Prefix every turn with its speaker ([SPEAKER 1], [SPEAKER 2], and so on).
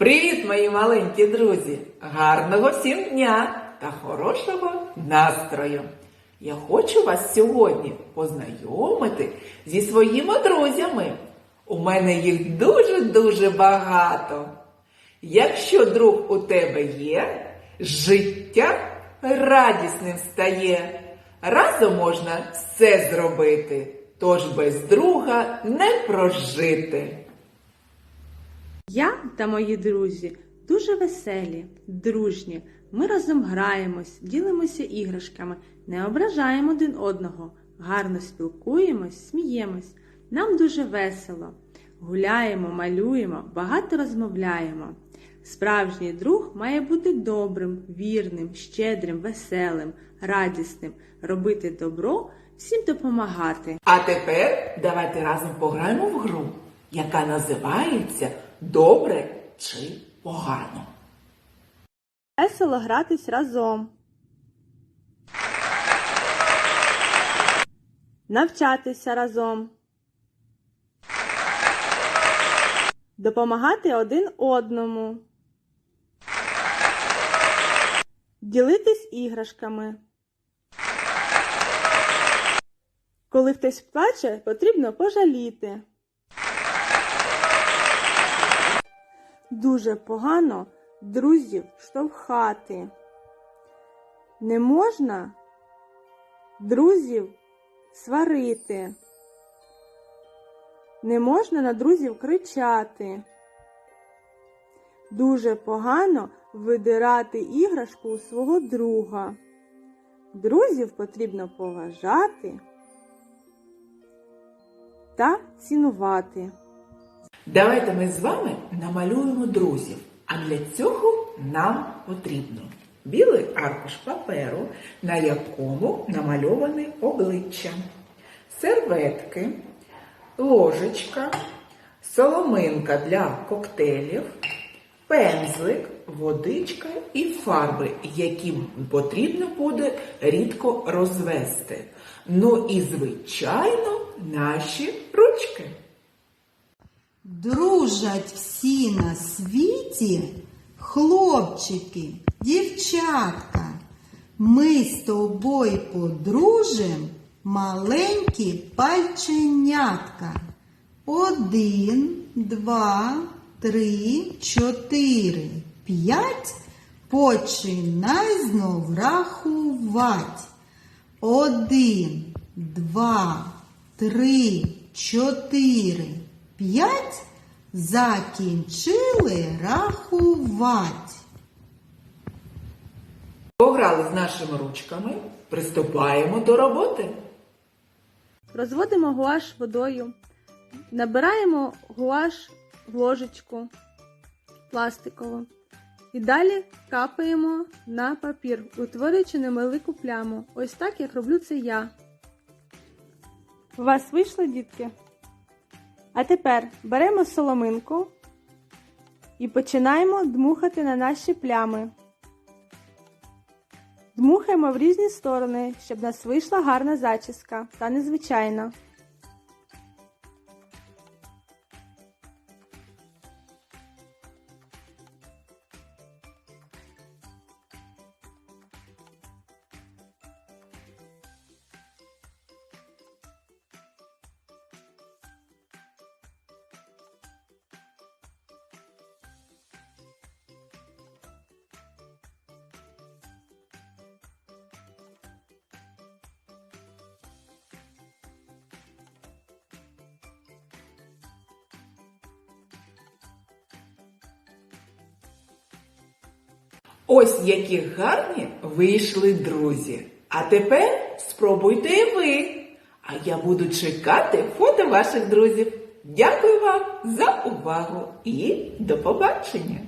[SPEAKER 1] Привіт, мої маленькі друзі! Гарного всім дня та хорошого настрою! Я хочу вас сьогодні познайомити зі своїми друзями. У мене їх дуже-дуже багато. Якщо друг у тебе є, життя радісним стає. Разом можна все зробити, тож без друга не прожити.
[SPEAKER 2] Я та мої друзі дуже веселі, дружні. Ми разом граємось, ділимося іграшками, не ображаємо один одного, гарно спілкуємось, сміємось. Нам дуже весело. Гуляємо, малюємо, багато розмовляємо. Справжній друг має бути добрим, вірним, щедрим, веселим, радісним, робити добро, всім допомагати.
[SPEAKER 1] А тепер давайте разом пограємо в гру, яка називається Добре чи погано.
[SPEAKER 2] Весело гратись разом. Навчатися разом. Допомагати один одному. Ділитись іграшками. Коли хтось плаче, потрібно пожаліти. Дуже погано друзів штовхати. Не можна друзів сварити. Не можна на друзів кричати. Дуже погано видирати іграшку у свого друга. Друзів потрібно поважати та цінувати.
[SPEAKER 1] Давайте ми з вами намалюємо друзів. А для цього нам потрібно білий аркуш паперу, на якому намальоване обличчя, серветки, ложечка, соломинка для коктейлів, пензлик, водичка і фарби, які потрібно буде рідко розвести. Ну і, звичайно, наші ручки.
[SPEAKER 3] Дружать всі на світі, хлопчики, дівчатка. Ми з тобою подружим маленькі пальченятка. Один, два, три, чотири, п'ять. Починай знов рахувати. Один, два, три, чотири, п'ять. Закінчили рахувати.
[SPEAKER 1] Пограли з нашими ручками, приступаємо до роботи.
[SPEAKER 2] Розводимо гуаш водою, набираємо гуаш в ложечку пластикову і далі капаємо на папір, утворюючи невелику пляму. Ось так, як роблю це я. У вас вийшло, дітки? А тепер беремо соломинку і починаємо дмухати на наші плями. Дмухаємо в різні сторони, щоб нас вийшла гарна зачіска та незвичайна.
[SPEAKER 1] Ось які гарні вийшли друзі. А тепер спробуйте і ви. А я буду чекати фото ваших друзів. Дякую вам за увагу і до побачення!